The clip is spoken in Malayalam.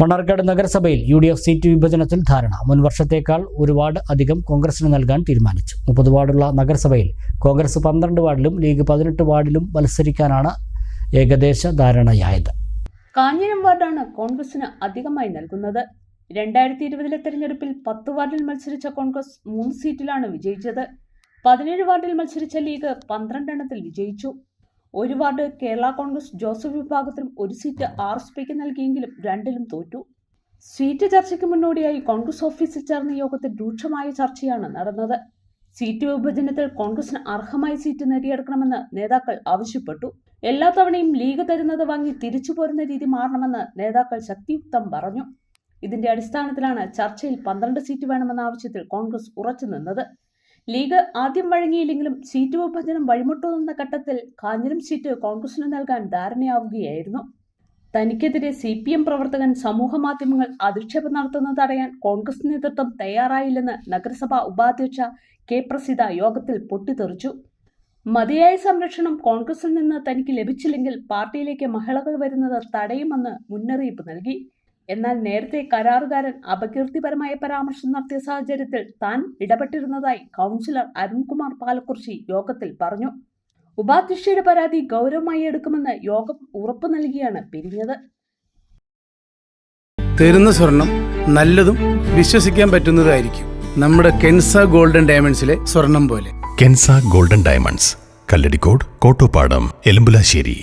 മണ്ണാർക്കാട് നഗരസഭയിൽ യു ഡി എഫ് സീറ്റ് വിഭജനത്തിൽ ധാരണ. മുൻ വർഷത്തേക്കാൾ ഒരു വാർഡ് അധികം കോൺഗ്രസിന് നൽകാൻ തീരുമാനിച്ചു. മുപ്പത് വാർഡുള്ള നഗരസഭയിൽ കോൺഗ്രസ് പന്ത്രണ്ട് വാർഡിലും ലീഗ് പതിനെട്ട് വാർഡിലും മത്സരിക്കാനാണ് ഏകദേശ ധാരണയായത്. കാഞ്ഞിരം വാർഡാണ് കോൺഗ്രസിന് അധികമായി നൽകുന്നത്. രണ്ടായിരത്തി ഇരുപതിലെ തെരഞ്ഞെടുപ്പിൽ പത്ത് വാർഡിൽ മത്സരിച്ച കോൺഗ്രസ് മൂന്ന് സീറ്റിലാണ് വിജയിച്ചത്. പതിനേഴ് വാർഡിൽ മത്സരിച്ച ലീഗ് പന്ത്രണ്ടെണ്ണത്തിൽ വിജയിച്ചു. ഒരു വാർഡ് കേരള കോൺഗ്രസ് ജോസഫ് വിഭാഗത്തിലും ഒരു സീറ്റ് ആർ എസ് പിക്ക് നൽകിയെങ്കിലും രണ്ടിലും തോറ്റു. സീറ്റ് ചർച്ചയ്ക്ക് മുന്നോടിയായി കോൺഗ്രസ് ഓഫീസിൽ ചേർന്ന യോഗത്തിൽ രൂക്ഷമായ ചർച്ചയാണ് നടന്നത്. സീറ്റ് വിഭജനത്തിൽ കോൺഗ്രസിന് അർഹമായ സീറ്റ് നേടിയെടുക്കണമെന്ന് നേതാക്കൾ ആവശ്യപ്പെട്ടു. എല്ലാ തവണയും ലീഗ് തരുന്നത് വാങ്ങി തിരിച്ചു പോരുന്ന രീതി മാറണമെന്ന് നേതാക്കൾ ശക്തിയുക്തം പറഞ്ഞു. ഇതിന്റെ അടിസ്ഥാനത്തിലാണ് ചർച്ചയിൽ പന്ത്രണ്ട് സീറ്റ് വേണമെന്ന ആവശ്യത്തിൽ കോൺഗ്രസ് ഉറച്ചു നിന്നത്. ലീഗ് ആദ്യം വഴങ്ങിയില്ലെങ്കിലും സീറ്റ് വിഭജനം വഴിമുട്ടുന്ന ഘട്ടത്തിൽ കാഞ്ഞിരം സീറ്റ് കോൺഗ്രസിന് നൽകാൻ ധാരണയാവുകയായിരുന്നു. തനിക്കെതിരെ സി പി എം പ്രവർത്തകൻ സമൂഹ മാധ്യമങ്ങൾ അധിക്ഷേപം നടത്തുന്നത് തടയാൻ കോൺഗ്രസ് നേതൃത്വം തയ്യാറായില്ലെന്ന് നഗരസഭാ ഉപാധ്യക്ഷ കെ പ്രസിദ്ധ യോഗത്തിൽ പൊട്ടിത്തെറിച്ചു. മതിയായ സംരക്ഷണം കോൺഗ്രസിൽ നിന്ന് തനിക്ക് ലഭിച്ചില്ലെങ്കിൽ പാർട്ടിയിലേക്ക് മഹിളകൾ വരുന്നത് തടയുമെന്ന് മുന്നറിയിപ്പ് നൽകി. എന്നാൽ നേരത്തെ കരാറുകാരൻ അപകീർത്തിപരമായ പരാമർശം നടത്തിയ സാഹചര്യത്തിൽ താൻ ഇടപെട്ടിരുന്നതായി കൗൺസിലർ അരുൺകുമാർ പാലക്കുറിശി യോഗത്തിൽ പറഞ്ഞു. ഉപാധ്യക്ഷയുടെ പരാതി ഗൗരവമായി എടുക്കുമെന്ന് യോഗം ഉറപ്പു നൽകിയാണ് പിരിഞ്ഞത്. തരുന്ന സ്വർണം നല്ലതും വിശ്വസിക്കാൻ പറ്റുന്നതായിരിക്കും നമ്മുടെ കെൻസ ഗോൾഡൻ ഡയമണ്ട്സിലെ സ്വർണം പോലെ. Kensa golden diamonds. Kalladikode Kottopadam Elambulassery.